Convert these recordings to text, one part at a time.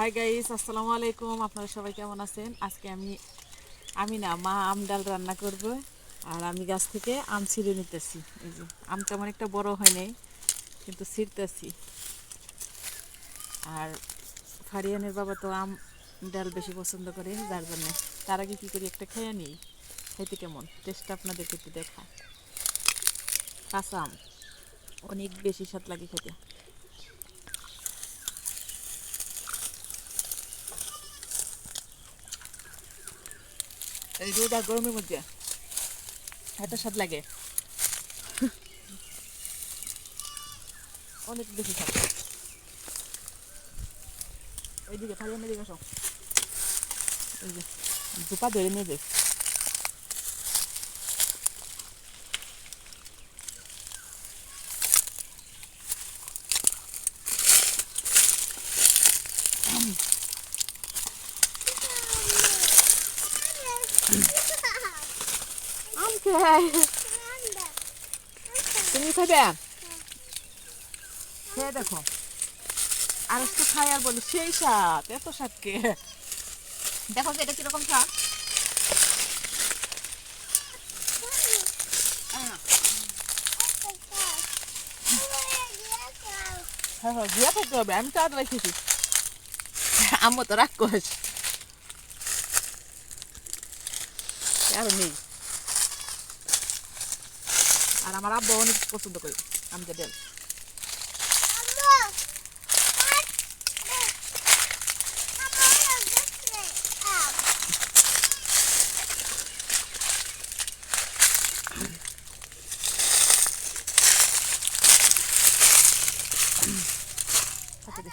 Hi guys আসসালামু আলাইকুম আপনারা সবাই কেমন আছেন? আজকে আমি আমি না, মা আম ডাল রান্না করব আর আমি গাছ থেকে আম ছিঁড়ে নিতেছি। এই যে, আম তেমন একটা বড় হয় নাই, কিন্তু ছিঁড়তেছি। আর ফারিয়ানের বাবা তো আম ডাল বেশি পছন্দ করে, যার জন্য তার আগে কী করি, একটা খেয়ে নিই। খাইতে কেমন? টেস্টটা আপনাদেরকে একটু দেখা। কাঁচা আম। অনেক বেশি স্বাদ লাগে খেতে। এই রোদ আর গরমের মধ্যে, এত স্বাদ লাগে। অনেক বেশি স্বাদ। এইদিকে ফালিয়ে দিকে আসো। এই যে, দুপা ধরে নিয়ে যাই। তুমি খাবে? খেয়ে দেখো। আর একটু খাই আর বলি, সেই স্বাদ, এত স্বাদ কে? দেখো এটা কীরকম স্বাদ। হ্যাঁ হ্যাঁ দিয়ে থাকতে হবে, আমি তো আর রেখেছি আম্মু তো রাগ করেছ। আর নেই। আর আমার আব্বা অনেক পছন্দ করে আমি দেন থাকে দে।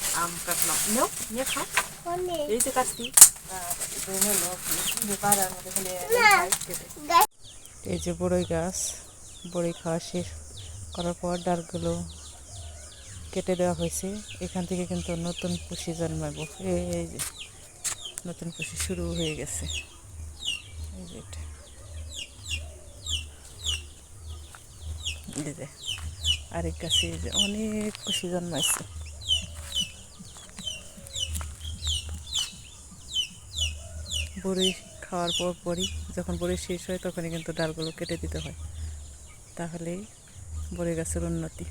আম কাটলাম নেও নিয়ে খাও এই যে কাটছি এই যে বড়ই গাছ বড়ই খাওয়া শেষ করার পর ডালগুলো কেটে দেওয়া হয়েছে এখান থেকে কিন্তু নতুন পুষি জন্মাবো এই যে নতুন পুষি শুরু হয়ে গেছে এই যে এটা এই যে আরেক গাছে এই যে অনেক কুশি জন্মাইছে বড়ি খাওয়ার পর পরই যখন বড়ি শেষ হয় তখনই কিন্তু ডালগুলো কেটে দিতে হয়। তাহলেই বড়ি গাছের উন্নতি।